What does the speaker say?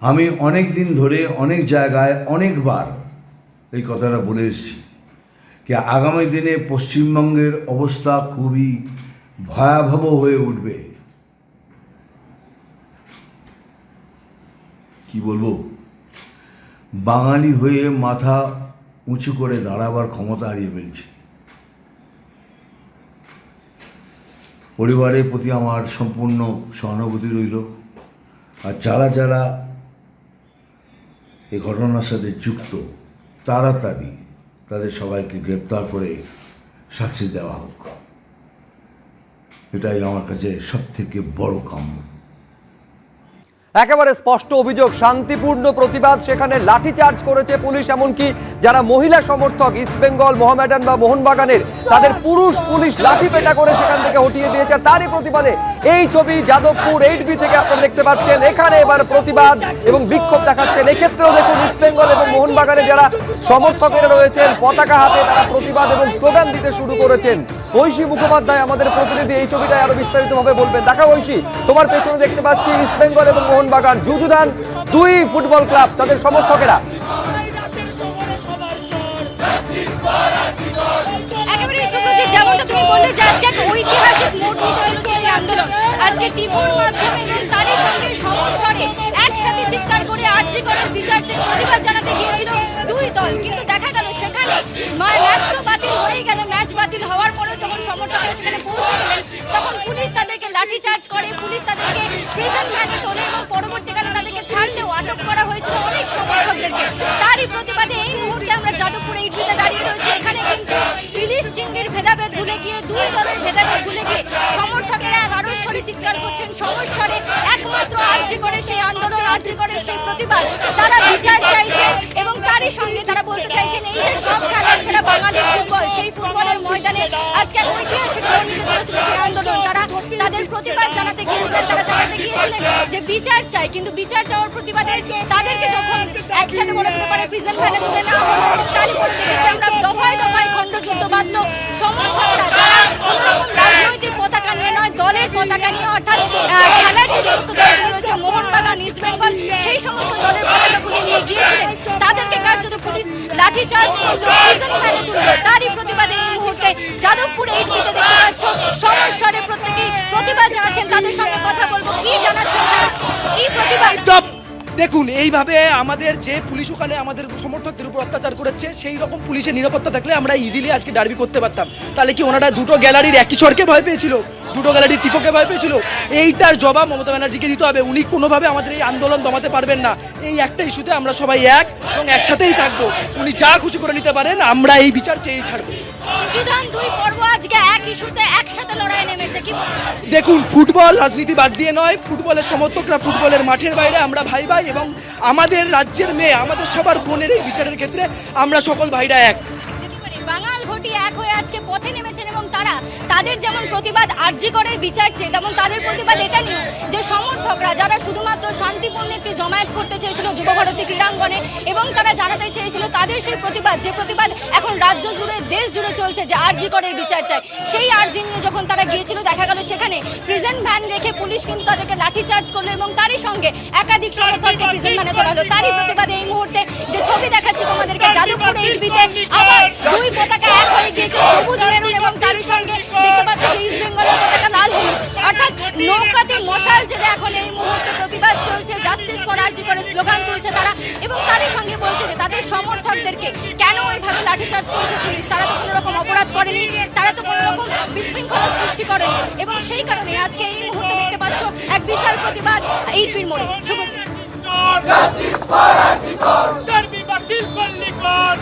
আমি অনেক দিন ধরে অনেক জায়গায় অনেকবার এই কথাটা বলে এসেছি যে আগামী দিনে পশ্চিমবঙ্গের অবস্থা খুবই ভয়াবহ হয়ে উঠবে। কি বলব? বাঙালি হয়ে মাথা উঁচু করে দাঁড়াবার ক্ষমতা হারিয়ে ফেলছি। পরিবারের প্রতি আমার সম্পূর্ণ সহানুভূতি রইল। আর যারা যারা এই ঘটনার সাথে যুক্ত, তাড়াতাড়ি তাদের সবাইকে গ্রেপ্তার করে শাস্তি দেওয়া হোক। এটাই আমার কাছে সবথেকে বড় কাম্য। একেবারে স্পষ্ট অভিযোগ, শান্তিপূর্ণ প্রতিবাদ সেখানে লাঠিচার্জ করেছে পুলিশ, এমনকি যারা মহিলা সমর্থক ইস্টবেঙ্গল মোহামেডান বা মোহনবাগানের, তাদের পুরুষ পুলিশ লাঠি পেটা করে সেখান থেকে হটিয়ে দিয়েছে। তারই প্রতিবাদে এই ছবি যাদবপুর এইট বি থেকে আপনারা দেখতে পাচ্ছেন। এখানে এবার প্রতিবাদ এবং বিক্ষোভ দেখাচ্ছেন। এক্ষেত্রেও দেখুন ইস্টবেঙ্গল এবং মোহনবাগানের যারা সমর্থকেরা রয়েছেন, পতাকা হাতে তারা প্রতিবাদ এবং স্লোগান দিতে শুরু করেছেন। ঐশী মুখোপাধ্যায় আমাদের প্রতিনিধি, এই ছবিটায় আরও বিস্তারিতভাবে বলবেন। দেখা ঐশী, তোমার পেছনে দেখতে পাচ্ছি ইস্টবেঙ্গল এবং মোহনবাগান যুযুধান দুই ফুটবল ক্লাব তাদের সমর্থকেরা। আন্দোলন। আজকে সঙ্গে একসাথে চিৎকার করে করার বিচার জানাতে গিয়েছিল দুই দল। কিন্তু দেখা গেল সেখানে ম্যাচ তো বাতিল হয়ে গেল। ম্যাচ বাতিল হওয়ার পরেও যখন সমর্থকরা সেখানে পৌঁছে পুলিশ তাদেরকে লাঠিচার্জ করে, পুলিশ তাদেরকে প্রিজন ভ্যানে তোলে এবং পরবর্তীকালে তাদেরকে ছাড়লেও আটক করা হয়েছিল অনেক সমর্থকদেরকে। তারই প্রতিবাদে এই মুহূর্তে আমরা যাদবপুর এই দাঁড়িয়ে রয়েছি। এখানে কিন্তু ইলিশ চিংড়ির ভেদাভেদ ভুলে গিয়ে, দুই দলের ভেদাভেদ ভুলে গিয়ে সমর্থকেরা রারস্বরে চিৎকার করছেন সমস্যারে একমাত্র আর্জি করে সেই আন্দোলন, আর্জি করে সেই প্রতিবাদ। তারা বিচার চাইছে এবং তারই সঙ্গে তারা বলতে চাইছেন, এই যে সব খেলার সেরা বাঙালি সেই ফুটবলের ময়দানে আজকে ঐতিহাসিক মোড় চলেছিল সেই আন্দোলন, তারা তাদের প্রতিবাদ জানাতে গিয়েছিলেন, তারা জানাতে গিয়েছিলেন যে বিচার চাই, কিন্তু বিচার চাওয়ার প্রতিবাদে তাদেরকে যখন একসাথে করে দিতে পারে প্রিজন ভ্যানে তুলে নেওয়া হলো এবং তারই পরে দেখেছি আমরা দফায় দফায় খণ্ডযুদ্ধ বাঁধল। সমর্থকরা, যারা কোনোরকম রাজনৈতিক পতাকা নিয়ে নয়, দলের পতাকা নিয়ে, অর্থাৎ খেলার যে সমস্ত দলগুলো রয়েছে, মোহনবাগান ইস্ট বেঙ্গল সেই সমস্ত দলের পতাকাগুলি নিয়ে গিয়েছিলেন। কার্যত পুলিশ লাঠি চার্জ করল প্রিজন ভ্যানে তুললো। তারই প্রতিবাদে এই মুহূর্তে যাদবপুর এই দেখতে পাচ্ছ সমস্যারে প্রত্যেকেই প্রতিবাদ জানাচ্ছেন। তাদের সঙ্গে কথা বলব। কি জানাচ্ছেন কি প্রতিবাদ? দেখুন, এইভাবে আমাদের যে পুলিশ ওখানে আমাদের সমর্থকদের উপর অত্যাচার করেছে, সেই রকম পুলিশের নিরাপত্তা থাকলে আমরা ইজিলি আজকে ডার্বি করতে পারতাম। তাহলে কি ওনারা দুটো গ্যালারির একই স্বরকে ভয় পেয়েছিল? দুটো গ্যালারি টিপোকে ভয় পেয়েছিল। এইটার জবাব মমতা ব্যানার্জিকে দিতে হবে। উনি কোনোভাবে আমাদের এই আন্দোলন দমাতে পারবেন না। এই একটা ইস্যুতে আমরা সবাই এক এবং একসাথেই থাকব। উনি যা খুশি করে নিতে পারেন আমরা এই বিচার চেয়েই ছাড়বো। দুই পর্ব আজকে এক ইস্যুতে একসাথে লড়াই নেমেছে কি দেখুন ফুটবল রাজনীতি বাদ দিয়ে নয় ফুটবলের সমর্থকরা ফুটবলের মাঠের বাইরে আমরা ভাই ভাই এবং আমাদের রাজ্যের মেয়ে আমাদের সবার বোনের এই বিচারের ক্ষেত্রে আমরা সকল ভাইরা এক। বাঙাল ঘটি এক হয়ে আজকে পথে নেমেছেন তাদের যেমন প্রতিবাদ আর্জি করে বিচার চেয়ে তেমন তাদের প্রতিবাদ এটা নিয়ে যে সমর্থকরা যারা শুধুমাত্র শান্তিপূর্ণ একটি জমায়েত করতে চেয়েছিল যুবভারতী ক্রীড়াঙ্গনে এবং তারা জানাতে চেয়েছিল তাদের সেই প্রতিবাদ, যে প্রতিবাদ এখন রাজ্য জুড়ে, দেশ জুড়ে চলছে, যে আর্যিকরের বিচার চাই। সেই আর্জি নিয়ে যখন তারা গিয়েছিল, দেখা গেল সেখানে প্রিজন ভ্যান রেখে পুলিশ কিন্তু তাদেরকে লাঠিচার্জ করল এবং তারই সঙ্গে একাধিক সমর্থককে প্রিজেন্ট ভ্যানে তোলা হলো। তারই প্রতিবাদে এই মুহূর্তে যে ছবি দেখাচ্ছি তোমাদেরকে, যাদবপুর এইটবিতে আবার দুই পতাকা এক হয়ে গিয়েছে, সবুজ মেরুন এবং তারই সঙ্গে দেখতে পাচ্ছি যে ইস্ট বেঙ্গলের পতাকা লাল হলুদ। অর্থাৎ নৌকাতে মশাল জেলে এখন এই মুহূর্তে প্রতিবাদ চলছে জাস্টিস ফর আর্জি করে স্লোগান তুলছে তারা এবং তারই সঙ্গে বলছে যে তাদের সমর্থকদেরকে কেন ওইভাবে লাঠিচার্জ করেছে পুলিশ? তারা তো কোনো রকম অপরাধ করেনি তারা তো কোনো রকম বিশৃঙ্খলা সৃষ্টি করেনি এবং সেই কারণে আজকে এই মুহূর্তে দেখতে পাচ্ছ এক বিশাল প্রতিবাদ এইটবির মোড়ে। শুভজিৎ। Derby বাতিল করলি কর।